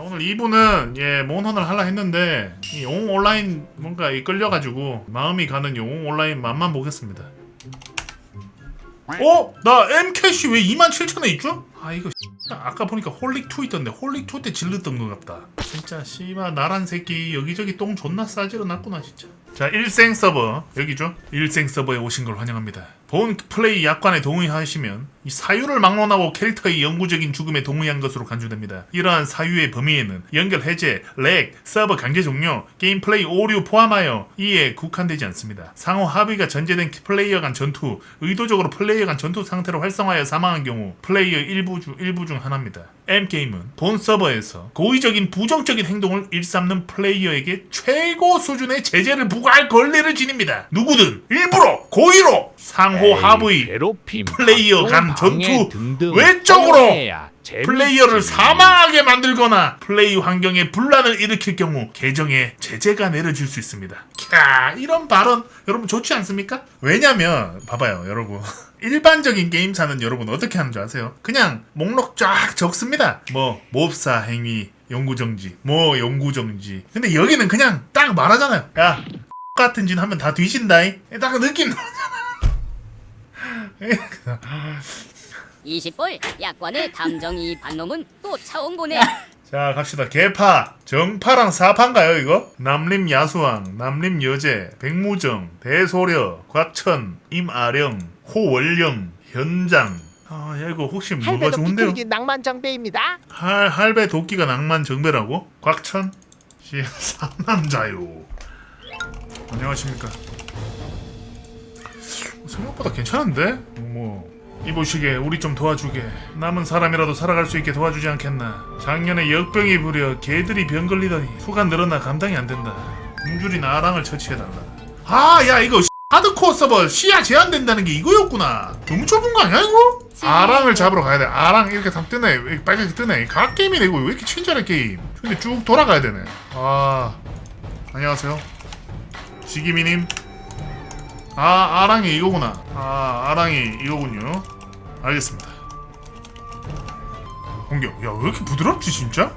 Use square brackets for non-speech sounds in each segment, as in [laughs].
자, 오늘 2부는 예 몬헌을 하려 했는데 이 영웅 온라인 뭔가 이끌려가지고 마음이 가는 영웅 온라인 맛만 보겠습니다. 어? 나 M캐시 왜 27,000원 있죠? 아 이거 [laughs] 아까 보니까 홀릭2 있던데 홀릭2 때 질렀던 것 같다 진짜 씨발 나란 새끼 여기저기 똥 존나 싸지러 놨구나 진짜 자 일생 서버 여기죠? 일생 서버에 오신 걸 환영합니다. 본 플레이 약관에 동의하시면 이 사유를 막론하고 캐릭터의 영구적인 죽음에 동의한 것으로 간주됩니다. 이러한 사유의 범위에는 연결 해제, 렉, 서버 강제 종료, 게임 플레이 오류 포함하여 이에 국한되지 않습니다. 상호 합의가 전제된 플레이어 간 전투 의도적으로 플레이어 간 전투 상태로 활성화하여 사망한 경우 플레이어 일부 중, 일부 중 하나입니다 M게임은 본 서버에서 고의적인 부정적인 행동을 일삼는 플레이어에게 최고 수준의 제재를 부과할 권리를 지닙니다. 누구든 일부러 고의로 상호 합의 괴롭힘, 플레이어 간 방해 전투 등등 외적으로 재밌지. 플레이어를 사망하게 만들거나 플레이 환경에 분란을 일으킬 경우 계정에 제재가 내려질 수 있습니다. 캬, 이런 발언 여러분 좋지 않습니까? 왜냐면 봐봐요, 여러분. [laughs] 일반적인 게임사는 여러분 어떻게 하는 줄 아세요? 그냥 목록 쫙 적습니다. 뭐 몹사 행위, 영구정지, 뭐 영구정지. 근데 여기는 그냥 딱 말하잖아요. 야, [laughs] 같은 짓 하면 다 뒤진다이. 딱 느낌 나잖아. [laughs] 20불 약관의 담정이 반놈은 또 차원 보내 [laughs] 자 갑시다 개파 정파랑 사파인가요 이거? 남림 야수왕 남림 여제 백무정 대소려 과천 임아령 호월령 현장 아 야, 이거 혹시 뭐가 할배도 좋은데요? 비둘기 낭만 장배입니다. 할, 할배 도끼가 낭만 정배라고? 곽천? 시 상남자요 [laughs] 안녕하십니까 생각보다 괜찮은데? 뭐 이보시게 우리 좀 도와주게. 남은 사람이라도 살아갈 수 있게 도와주지 않겠나. 작년에 역병이 부려 개들이 병 걸리더니 수가 늘어나 감당이 안 된다. 음줄이나 아랑을 처치해달라. 아 야 이거 하드코어 서버 시야 제한된다는 게 이거였구나. 너무 좁은 거 아니야 이거? 아랑을 잡으러 가야 돼. 아랑 이렇게 다 뜨네. 왜 빨갛게 뜨네. 각 게임이네 이거. 왜 이렇게 친절해 게임. 근데 쭉 돌아가야 되네. 아 안녕하세요. 지기미님 아 아랑이 이거구나 아 아랑이 이거군요 알겠습니다 공격 야 왜 이렇게 부드럽지 진짜?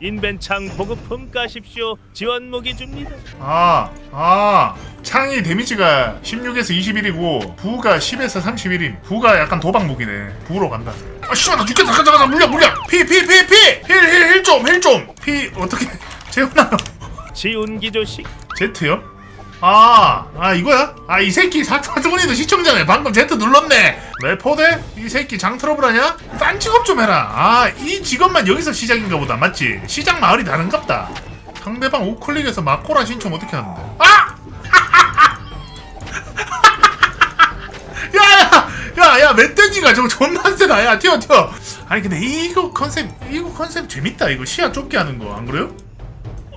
인벤창 보급품 까십시오. 지원 무기 줍니다. 아, 아, 창이 데미지가 16에서 21이고 부가 10에서 31임. 부가 약간 도박 무기네. 부로 간다. 아, 씨발 나 죽겠다. 잠깐 잠깐 물려 물려. 피 피 피 피. 힐 힐 힐 좀 힐 좀. 피 어떻게 재훈아 지운기 조식. 제트요? 아, 아 이거야? 아 이 새끼 사투분이도 시청자네. 방금 제트 눌렀네. 레포대? 이 새끼 장 트러블 하냐? 딴 직업 좀 해라. 아, 이 직업만 여기서 시작인가 보다. 맞지? 시작 마을이 다른갑다. 상대방 우클릭에서 마코라 신청 어떻게 하는데? 아! 야야 멧돼지가 저거 존나 세다 야. 튀어 튀어. 아니 근데 이거 컨셉 이거 컨셉 재밌다. 이거 시야 좁게 하는 거. 안 그래요?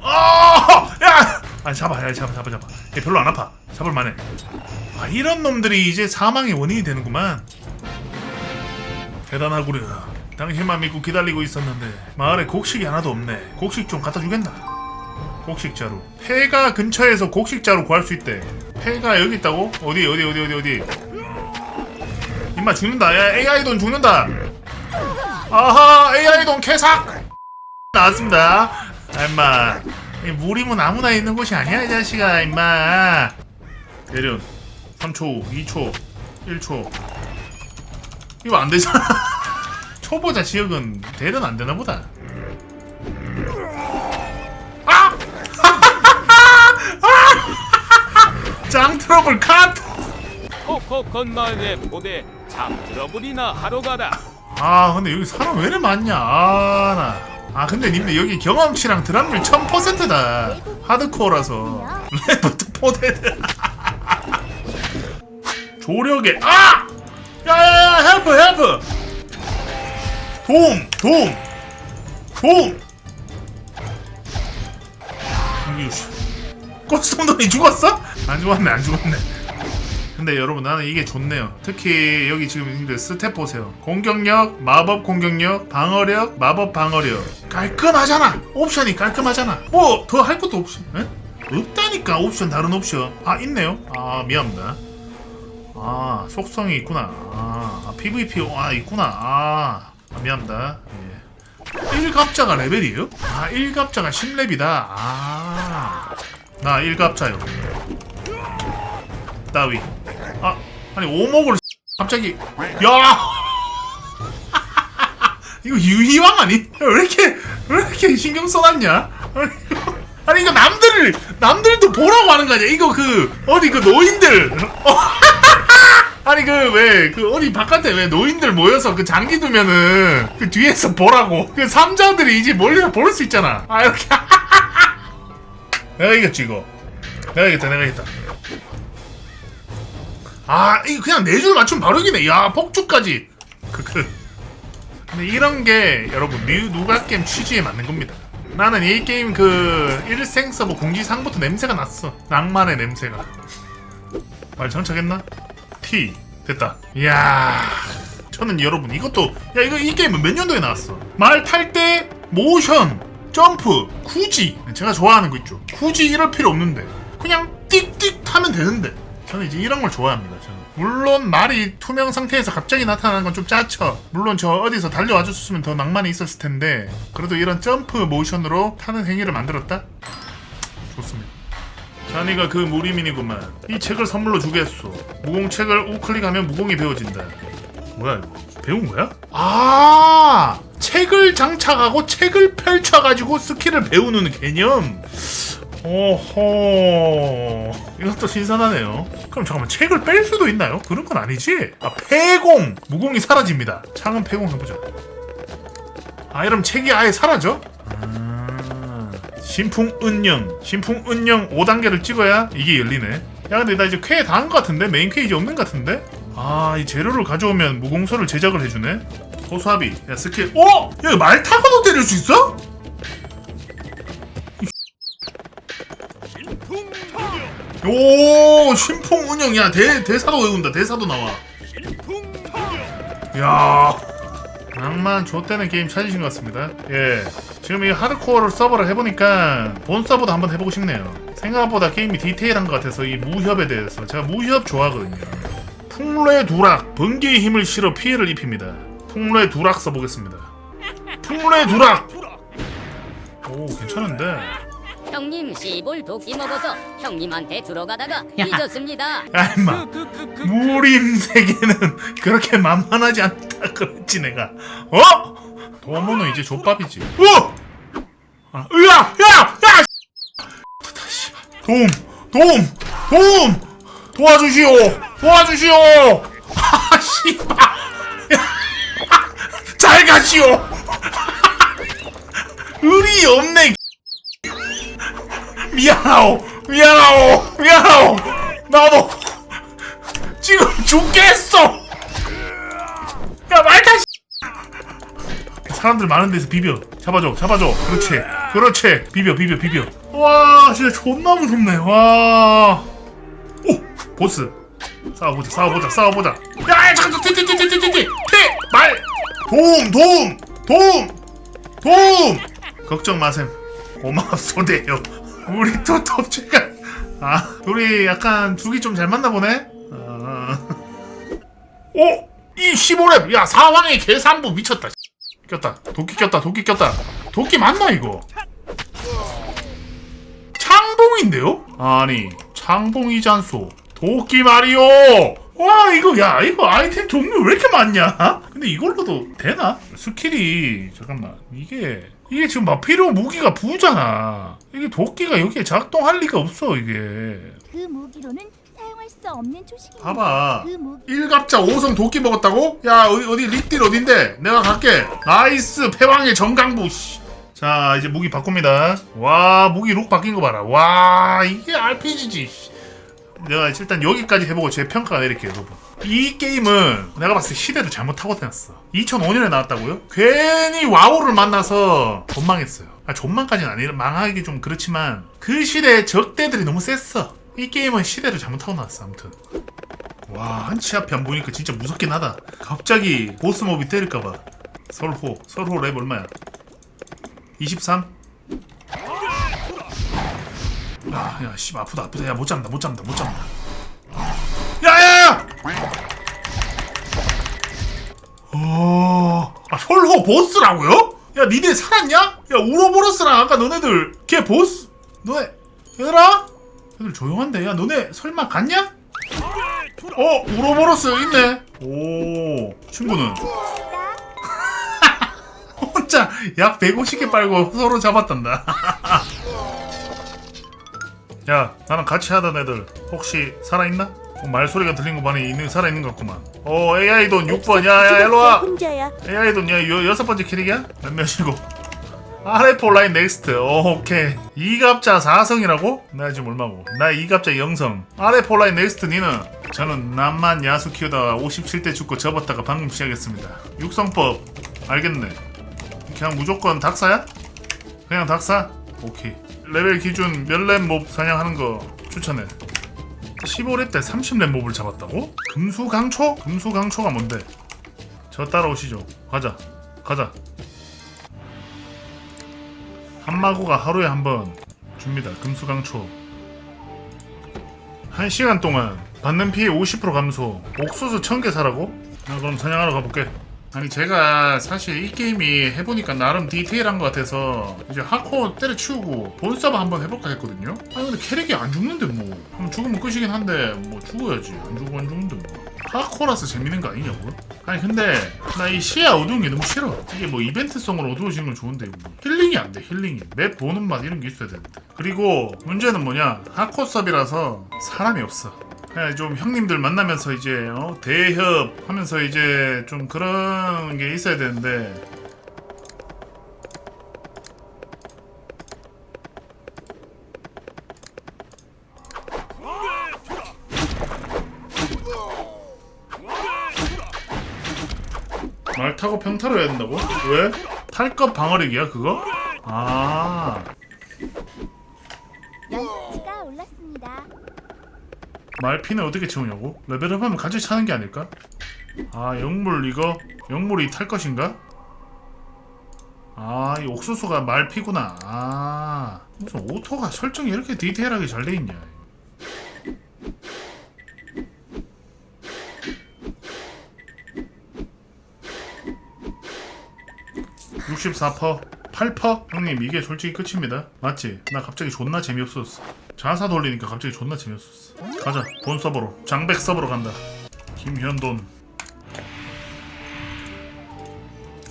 아! 야! 아 잡아 야 잡아 잡아 잡아. 얘 별로 안 아파. 잡을 만해. 아 이런 놈들이 이제 사망의 원인이 되는구만. 대단하구려. 당신만 믿고 기다리고 있었는데 마을에 곡식이 하나도 없네. 곡식 좀 갖다 주겠나? 곡식자루. 폐가 근처에서 곡식자루 구할 수 있대. 폐가 여기 있다고? 어디 어디 어디 어디 어디 임마 죽는다. 야 AI 돈 죽는다. 아하 AI 돈 개삭. 나왔습니다. 아, 임마. 이 무림은 아무나 있는 곳이 아니야 이 자식아 임마. 대련 3초 2초 1초. 이거 안 되잖아. [laughs] 초보자 지역은 대련 안 되나 보다. 아! [laughs] [laughs] 짱 트러블 컷! 코코 건마을의 부대 참 트러블이나 하러 가라. 아 근데 여기 사람 왜 이렇게 많냐? 아나. 아 근데 님들 여기 경험치랑 드랍률 1000%다. 하드코어라서. 레프트 포데드 [laughs] 조력에 아! 야야야 헬프 헬프 도움 도움 도움! 여기 꽃송동이 죽었어? 안 죽었네 안 죽었네 근데 여러분 나는 이게 좋네요. 특히 여기 지금 스텝 보세요. 공격력, 마법 공격력, 방어력, 마법 방어력 깔끔하잖아. 옵션이 깔끔하잖아. 뭐 더 할 것도 없이 에? 없다니까 옵션 다른 옵션. 아 있네요. 아 미안합니다. 아 속성이 있구나 아, 아, PVP 아 있구나 아, 아 미안합니다 예. 1갑자가 레벨이에요? 아 1갑자가 10렙이다 아나 1갑자요 따위 아 아니 오목을 갑자기 야 [laughs] 이거 유희왕 아니? 왜 이렇게 왜 이렇게 신경 써놨냐? [laughs] 아니, 이거- 남들 남들도 보라고 하는 거 아니야? 이거 그 어디 그 노인들 어, [laughs] 아니 그 왜 그 어디 바깥에 왜 노인들 모여서 그 장기 두면은 그 뒤에서 보라고 그 삼자들이 이제 멀리서 볼 수 있잖아. 아 이렇게 내가 이겼지 이거. 내가 이겼다 내가 이겼다. 아 이거 그냥 네 줄 맞추면 바로 이기네. 야 폭주까지. 크크. 근데 이런 게 여러분 류 누가 게임 취지에 맞는 겁니다. 나는 이 게임 그 일생 서버 공지상부터 냄새가 났어. 낭만의 냄새가. 말 정착했나? T 됐다. 이야. 저는 여러분 이것도 야 이거 이 게임은 몇 년도에 나왔어? 말 탈 때 모션 점프 굳이 제가 좋아하는 거 있죠. 굳이 이럴 필요 없는데 그냥 띡띡 타면 되는데 저는 이제 이런 걸 좋아합니다. 저는 물론 말이 투명 상태에서 갑자기 나타나는 건 좀 짜쳐. 물론 저 어디서 달려와 줬으면 더 낭만이 있었을 텐데 그래도 이런 점프 모션으로 타는 행위를 만들었다. 좋습니다. 자네가 그 무리민이구만. 이 책을 선물로 주겠소. 무공책을 우클릭하면 무공이 배워진다. 뭐야 이거? 배운 거야? 아 책을 장착하고 책을 펼쳐가지고 스킬을 배우는 개념. 오호 이것도 신선하네요. 그럼 잠깐만 책을 뺄 수도 있나요? 그런 건 아니지? 아 폐공 무공이 사라집니다. 창은 폐공 해보자. 아 이러면 책이 아예 사라져? 아, 신풍 은영 신풍 은영 5단계를 찍어야 이게 열리네 야 근데 나 이제 퀘 다한 것 같은데 메인 퀘 이제 없는 것 같은데 아 이 재료를 가져오면 무공소를 제작을 해주네 호수아비 야 스킬 어? 야 이거 말 타고도 때릴 수 있어? 오 신풍 운영 야 대, 대사도 외운다 대사도 나와 야 낭만 좆되는 게임 찾으신 것 같습니다. 예. 지금 이 하드코어를 서버를 해보니까 본 서버도 한번 해보고 싶네요. 생각보다 게임이 디테일한 것 같아서 이 무협에 대해서 제가 무협 좋아하거든요. 풍뢰 두락 번개의 힘을 실어 피해를 입힙니다. 풍뢰 두락 써보겠습니다. 풍뢰 두락. 오 괜찮은데. 형님 씨볼 도끼 먹어서 형님한테 들어가다가 잊었습니다. 그, 무림 세계는 그렇게 만만하지 않다 그랬지 내가 어? 도모는 이제 족밥이지 어! 아, 으야! 야! 야! 도움! 도움! 도움! 도와주시오! 도와주시오! 아 씨발 야! 잘 가시오! [laughs] 의리 없네 미안하오. 미안하오. 미안하오. 나도 지금 죽겠어. 야 말타 사람들 많은 데서 비벼. 잡아줘 잡아줘. 그렇지 그렇지. 비벼 비벼 비벼. 와 진짜 존나 무섭네. 와오 보스. 싸워보자 싸워보자 싸워보자. 야 잠깐 티티티티티티티말. 도움 도움 도움 도움. 걱정 마셈. 고맙소대요 우리 또 톱체가 아 우리 약간 죽이 좀 잘 맞나 보네 아. 오! 이 15렙! 야 사왕의 계산부 미쳤다 꼈다 도끼 꼈다 도끼 꼈다 도끼 맞나 이거 창봉인데요? 아니 창봉이잖소 도끼 말이오 와 이거 야 이거 아이템 종류 왜 이렇게 많냐 근데 이걸로도 되나? 스킬이 잠깐만 이게 이게 지금 막 필요 무기가 부잖아. 이게 도끼가 여기에 작동할 리가 없어 이게. 그 무기로는 사용할 수 없는 초식입니다. 봐봐. 그 무기 1갑자 5성 도끼 먹었다고? 야 어디 어디 립딜 어딘데? 내가 갈게. 나이스 패왕의 정강부. 씨. 자 이제 무기 바꿉니다. 와 무기 룩 바뀐 거 봐라. 와 이게 RPG지 내가 일단 여기까지 해보고 제 평가 내릴게요 여러분 이 게임은 내가 봤을 때 시대를 잘못 타고 다녔어. 2005년에 나왔다고요? 괜히 와우를 만나서 존망했어요. 아 존망까지는 아니라 망하기 좀 그렇지만 그 시대에 적대들이 너무 셌어. 이 게임은 시대를 잘못 타고 나왔어 아무튼. 와 한치 앞에 안 보니까 진짜 무섭긴 하다. 갑자기 보스몹이 때릴까봐. 설호 설호 랩 얼마야? 23? 야야 씨 아프다 아프다. 야 못 잡는다 못 잡는다 못 잡는다 어... 아, 혈호 보스라고요? 야, 니네 살았냐? 야, 우로보로스랑 아까 너네들 걔 보스 너네 얘들아? 얘들 조용한데 야 너네 설마 갔냐? 어 우로보로스 있네 오 친구는 [laughs] 혼자 약 150개 빨고 서로 잡았단다 [laughs] 야 나랑 같이 하던 애들 혹시 살아있나? 어, 말소리가 들린 거 보니 있는 살아 있는 것 같구만. 어 AI 돈 6번. 야야 일로 와. 혼자야. AI 돈 야, 여, 여섯 번째 캐릭이야? 몇 몇이고. RF 온라인 넥스트 오, 오케이. 이갑자 4성이라고? 나 지금 얼마고? 나 이갑자 0성. RF 온라인 넥스트 니는? 저는 남만 야수 키우다가 57대 죽고 접었다가 방금 시작했습니다. 육성법. 알겠네. 그냥 무조건 닥사야? 그냥 닥사? 오케이. 레벨 기준 몇렙몹 사냥하는 거 추천해 15렙 때 30렙 몹을 잡았다고? 금수강초? 금수강초가 뭔데? 저 따라오시죠. 가자. 가자. 한마구가 하루에 한 번 줍니다. 금수강초. 한 시간 동안 받는 피해 50% 감소. 옥수수 1000개 사라고? 나 그럼 사냥하러 가볼게. 아니 제가 사실 이 게임이 해보니까 나름 디테일한 것 같아서 이제 하코 때려치우고 본서버 한번 해볼까 했거든요. 아니 근데 캐릭이 안 죽는데 뭐. 한번 죽으면 끝이긴 한데 뭐 죽어야지. 안 죽으면 안 죽는데 뭐. 하코라서 재밌는 거 아니냐고? 아니 근데 나 이 시야 어두운 게 너무 싫어. 이게 뭐 이벤트성으로 어두워지는 건 좋은데 뭐. 힐링이 안 돼 힐링이. 맵 보는 맛 이런 게 있어야 되는데. 그리고 문제는 뭐냐. 하코 서비라서 사람이 없어 그냥 좀 형님들 만나면서 이제 어, 대협 하면서 이제 좀 그런 게 있어야 되는데 말 타고 평타로 해야 된다고? 왜? 탈것 방어력이야 그거? 아 말피는 어떻게 채우냐고? 레벨업하면 같이 차는 게 아닐까? 아 영물 이거 영물이 탈 것인가? 아 이 옥수수가 말피구나 아 무슨 오토가 설정이 이렇게 디테일하게 잘 돼 있냐 64퍼 8퍼? 형님 이게 솔직히 끝입니다 맞지? 나 갑자기 존나 재미없었어 자사 돌리니까 갑자기 존나 재미없었어. 가자 본 서버로. 장백 서버로 간다. 김현돈.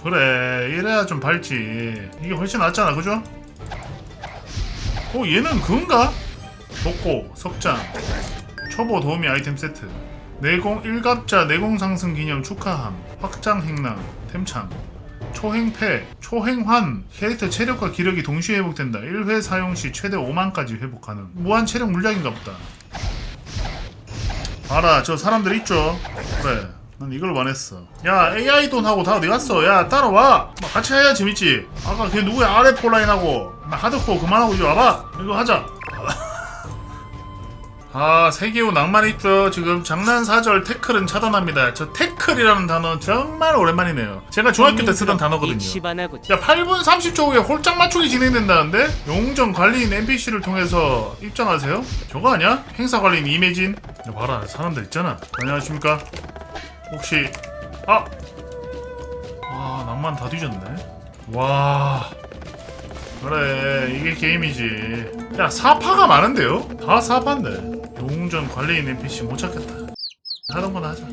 그래 이래야 좀 밝지. 이게 훨씬 낫잖아 그죠? 어 얘는 그건가? 독고 석장 초보 도우미 아이템 세트 내공 1갑자 내공 상승 기념 축하함 확장 행랑 템창 초행패, 초행환, 캐릭터 체력과 기력이 동시에 회복된다. 1회 사용 시 최대 5만까지 회복 가능. 무한 체력 물약인가 보다. 봐라, 저 사람들 있죠? 그래, 난 이걸 원했어. 야, AI 돈하고 다 어디 갔어? 야, 따라와! 뭐 같이 해야 재밌지. 아까 걔 누구야? 아래 폴라인하고. 나 하드코어 그만하고 이제 와봐! 이거 하자. 아 세계호 낭만 있죠 지금 장난사절 태클은 차단합니다 저 태클이라는 단어 정말 오랜만이네요 제가 중학교 때 쓰던 단어거든요 야 8분 30초 후에 홀짝 맞추기 진행된다는데? 용정 관리인 NPC를 통해서 입장하세요? 저거 아니야? 행사 관리인 이매진? 야 봐라 사람들 있잖아 안녕하십니까 혹시 아! 와 낭만 다 뒤졌네 와 그래 이게 게임이지 야 사파가 많은데요? 다 사파인데 용전 관리인 NPC 못 찾겠다. 하던 거나 하자.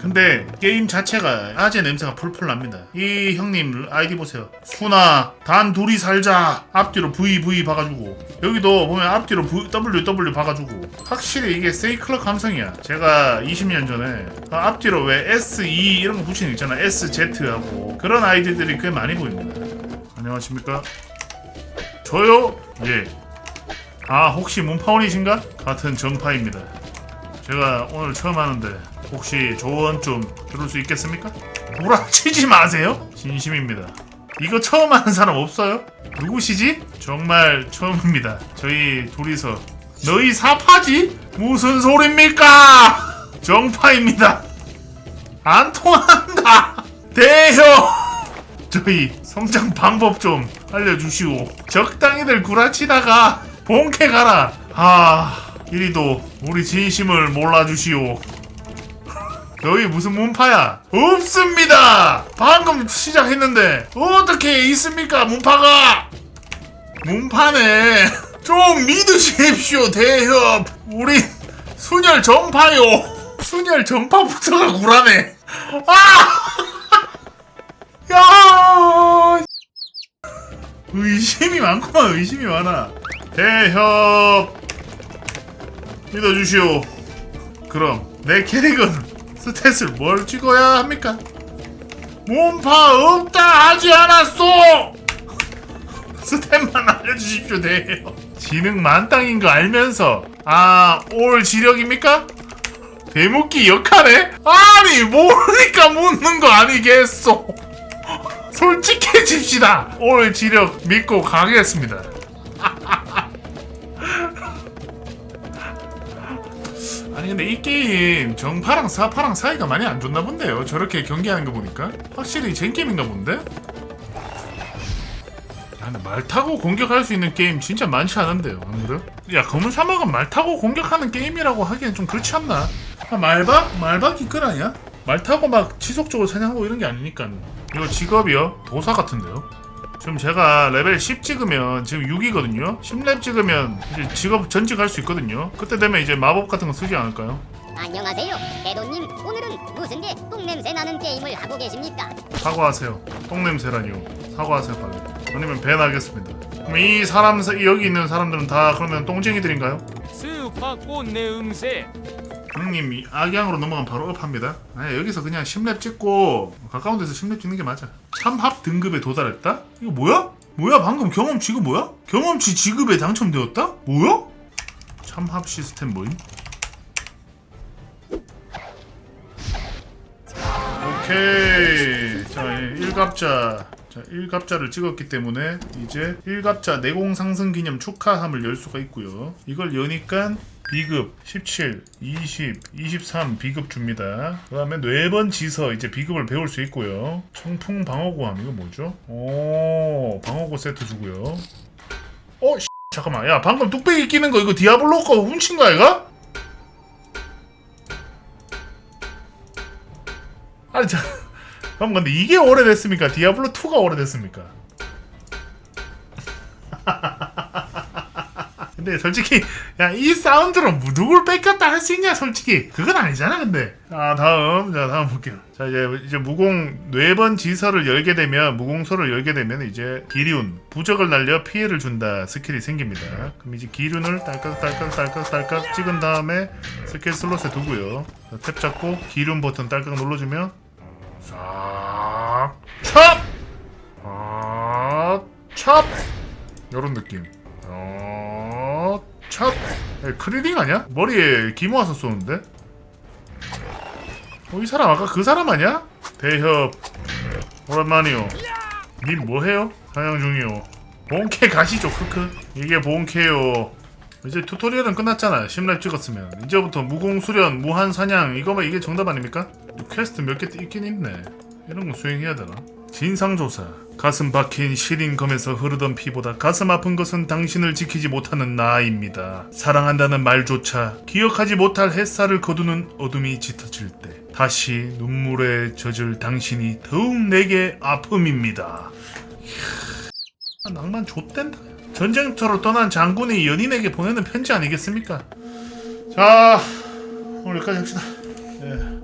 근데 게임 자체가 아재 냄새가 풀풀 납니다. 이 형님 아이디 보세요. 수나 단 둘이 살자. 앞뒤로 VV 박아주고. 여기도 보면 앞뒤로 v, WW 박아주고. 확실히 이게 세이클럽 감성이야. 제가 20년 전에 그 앞뒤로 왜 SE 이런 거 붙이는 거 있잖아. SZ하고. 그런 아이디들이 꽤 많이 보입니다. 안녕하십니까? 저요? 예. 아 혹시 문파원이신가? 같은 정파입니다. 제가 오늘 처음 하는데 혹시 조언 좀 들을 수 있겠습니까? 구라치지 마세요. 진심입니다. 이거 처음 하는 사람 없어요? 누구시지? 정말 처음입니다. 저희 둘이서 너희 사파지? 무슨 소립니까? 정파입니다. 안 통한다. 대형. 저희 성장 방법 좀 알려주시오. 적당히들 구라치다가 본캐 가라. 아, 이리도 우리 진심을 몰라주시오. [laughs] 저희 무슨 문파야? 없습니다. 방금 시작했는데 어떻게 있습니까 문파가? 문파네. [laughs] 좀 믿으십시오 대협. 우리 순혈 정파요. 순혈 정파부터가 구라네. 아! [laughs] 야! 의심이 많구만 의심이 많아. 대협 믿어주시오. 그럼 내 캐릭은 [laughs] 스탯을 뭘 찍어야 합니까? 몸파 없다 하지 않았소! [laughs] 스탯만 알려주십시오 대요 지능 만땅인 거 알면서 아 올 지력입니까? 대묻기 역하네? 아니 모르니까 묻는 거 아니겠소 [laughs] 솔직해집시다 올 지력 믿고 가겠습니다 아니 근데 이 게임 정파랑 사파랑 사이가 많이 안 좋나 본데요 저렇게 경기하는 거 보니까 확실히 젠게임인가 본데? 야 근데 말 타고 공격할 수 있는 게임 진짜 많지 않은데요 안 그래요? 야 검은 사막은 말 타고 공격하는 게임이라고 하기엔 좀 그렇지 않나? 아, 말박? 말박이 끈 아니야? 말 타고 막 지속적으로 사냥하고 이런 게 아니니까 이거 직업이요? 도사 같은데요? 지금 제가 레벨 10 찍으면 지금 6이거든요 10렙 찍으면 이제 직업 전직 할 수 있거든요 그때 되면 이제 마법 같은 거 쓰지 않을까요? 안녕하세요. 대도님, 오늘은 무슨 게 똥냄새 나는 게임을 하고 계십니까? 사과하세요. 똥냄새라니요. 사과하세요 빨리. 아니면 밴하겠습니다. 그럼 이 사람 사- 여기 있는 사람들은 다 그러면 똥쟁이들인가요? 스파 꽃내 음새 형님 이 악양으로 넘어가면 바로 업합니다. 아 여기서 그냥 10렙 찍고 가까운 데서 10렙 찍는 게 맞아. 참합 등급에 도달했다? 이거 뭐야? 뭐야 방금 경험치 이거 뭐야? 경험치 지급에 당첨되었다? 뭐야? 참합 시스템 뭐임? 오케이 자 1갑자 자 1갑자를 찍었기 때문에 이제 1갑자 내공 상승 기념 축하함을 열 수가 있고요 이걸 여니까 비급 17, 20, 23 비급 줍니다 그 다음에 뇌번 지서 이제 비급을 배울 수 있고요 청풍 방어구함 이거 뭐죠? 오 방어구 세트 주고요 어 씨, 잠깐만 야 방금 뚝배기 끼는 거 이거 디아블로 거 훔친 거 아이가? 아니 자 그럼 근데 이게 오래됐습니까? 디아블로 2가 오래됐습니까? [laughs] 근데 솔직히 야 이 사운드로 뭐 누굴 뺏겼다 할 수 있냐 솔직히 그건 아니잖아 근데 아 다음 자 다음 볼게요 자 이제 이제 무공 뇌번 지서를 열게 되면 무공소를 열게 되면 이제 기륜 부적을 날려 피해를 준다 스킬이 생깁니다 그럼 이제 기륜을 딸깍 딸깍 딸깍 딸깍 찍은 다음에 스킬 슬롯에 두고요 자, 탭 잡고 기륜 버튼 딸깍 눌러주면 싹 찹! 아, 찹! 요런 느낌. 어, 찹! 에, 크리딩 아니야? 머리에 기모 와서 쏘는데? 어, 이 사람 아까 그 사람 아니야? 대협. 오랜만이요. 님 뭐해요? 사냥 중이요. 본캐 가시죠, 크크. 이게 본캐요. 이제 튜토리얼은 끝났잖아. 10렙 찍었으면. 이제부터 무공수련, 무한사냥, 이거만 이게 정답 아닙니까? 퀘스트 몇 개 있긴 있네. 이런 거 수행해야 되나? 진상조사. 가슴 박힌 시린검에서 흐르던 피보다 가슴 아픈 것은 당신을 지키지 못하는 나입니다. 사랑한다는 말조차 기억하지 못할 햇살을 거두는 어둠이 짙어질 때 다시 눈물에 젖을 당신이 더욱 내게 아픔입니다. 이야, 낭만 좆된다. 전쟁터로 떠난 장군이 연인에게 보내는 편지 아니겠습니까? 자, 오늘 여기까지 합시다. 예.